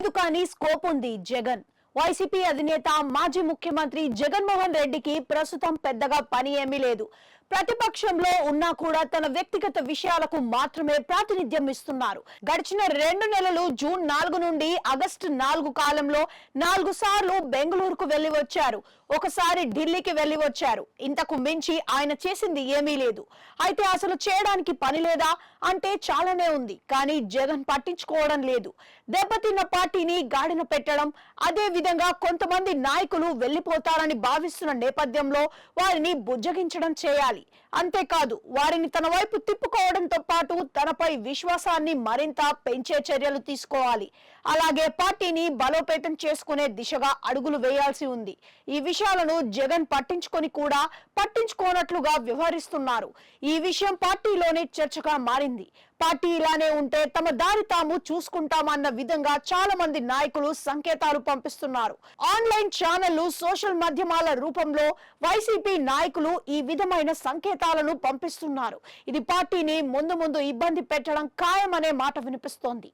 లేదు కానీ స్కోప్ ఉంది జగన్. వైసీపీ అధినేత మాజీ ముఖ్యమంత్రి జగన్మోహన్ రెడ్డికి ప్రస్తుతం పెద్దగా పని ఏమీ లేదు. ప్రతిపక్షంలో ఉన్నా కూడా తన వ్యక్తిగత విషయాలకు మాత్రమే ప్రాతినిధ్యం ఇస్తున్నారు. గడిచిన రెండు నెలలు జూన్ నాలుగు నుండి ఆగస్టు నాలుగు కాలంలో నాలుగు సార్లు బెంగళూరుకు వెళ్ళి వచ్చారు. ఒకసారి ఢిల్లీకి వెళ్ళి వచ్చారు. ఇంతకు మించి ఆయన చేసింది ఏమీ లేదు. అయితే అసలు చేయడానికి పని లేదా అంటే చాలానే ఉంది. కానీ జగన్ పట్టించుకోవడం లేదు. దెబ్బతిన్న పార్టీని గాడిన పెట్టడం అదే విధంగా కొంతమంది నాయకులు వెళ్ళిపోతారని భావిస్తున్న నేపథ్యంలో వారిని బుజ్జగించడం చేయాలి. అంతేకాదు వారిని తన వైపు తిప్పుకోవడంతో పాటు తనపై విశ్వాసాన్ని మరింత పెంచే చర్యలు తీసుకోవాలి. అలాగే పార్టీని బలోపేతం చేసుకునే దిశగా అడుగులు వేయాల్సి ఉంది. ఈ విషయాలను జగన్ పట్టించుకొని కూడా పట్టించుకోనట్లుగా వ్యవహరిస్తున్నారు. ఈ విషయం పార్టీలోనే చర్చగా మారింది. పార్టీ ఇలానే ఉంటే తమ దారి తాము చూసుకుంటామన్న విధంగా చాలా మంది నాయకులు సంకేతాలు పంపిస్తున్నారు. ఆన్లైన్ ఛానళ్ళు సోషల్ మాధ్యమాల రూపంలో వైసీపీ నాయకులు ఈ విధమైన సంకేతాలను పంపిస్తున్నారు. ఇది పార్టీని ముందు ముందు ఇబ్బంది పెట్టడం ఖాయమనే మాట వినిపిస్తోంది.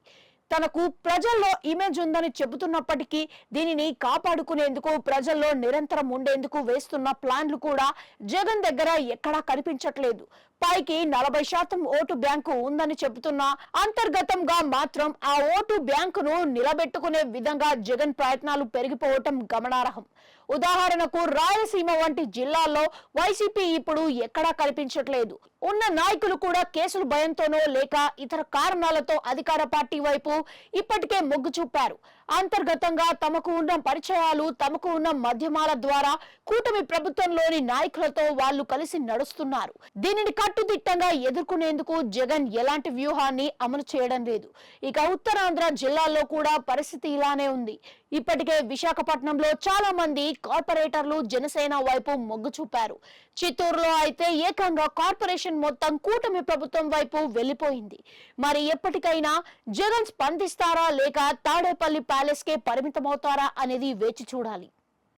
తనకు ప్రజల్లో ఇమేజ్ ఉందని చెబుతున్నప్పటికీ దీనిని కాపాడుకునేందుకు ప్రజల్లో నిరంతరం ఉండేందుకు వేస్తున్న ప్లాన్లు కూడా జగన్ దగ్గర ఎక్కడా కనిపించట్లేదు. పైకి నలభై శాతం ఓటు బ్యాంకు ఉందని చెబుతున్నా అంతర్గతంగా మాత్రం ఆ ఓటు బ్యాంకును నిలబెట్టుకునే విధంగా జగన్ ప్రయత్నాలు పెరిగిపోవటం గమనార్హం. ఉదాహరణకు రాయలసీమ వంటి జిల్లాల్లో వైసీపీ ఇప్పుడు ఎక్కడా కనిపించట్లేదు. ఉన్న నాయకులు కూడా కేసుల భయంతోనో లేక ఇతర కారణాలతో అధికార పార్టీ వైపు ఇప్పటికే మొగ్గు చూపారు. అంతర్గతంగా తమకు ఉన్న పరిచయాలు తమకు ఉన్న మాధ్యమాల ద్వారా కూటమి ప్రభుత్వంలోని నాయకులతో వాళ్ళు కలిసి నడుస్తున్నారు. దీనిని కట్టుదిట్టంగా ఎదుర్కొనేందుకు జగన్ ఎలాంటి వ్యూహాన్ని అమలు చేయడం లేదు. ఇక ఉత్తరాంధ్ర జిల్లాల్లో కూడా పరిస్థితి ఇలానే ఉంది. ఇప్పటికే విశాఖపట్నంలో చాలా మంది కార్పొరేటర్లు జనసేన వైపు మొగ్గు చూపారు. చిత్తూరులో అయితే ఏకంగా కార్పొరేషన్ మొత్తం కూటమి ప్రభుత్వం వైపు వెళ్ళిపోయింది మరి ఎప్పటికైనా జగన్ స్పందిస్తారా లేక తాడేపల్లి ప్యాలెస్ కే పరిమితమవుతారా అనేది వేచి చూడాలి.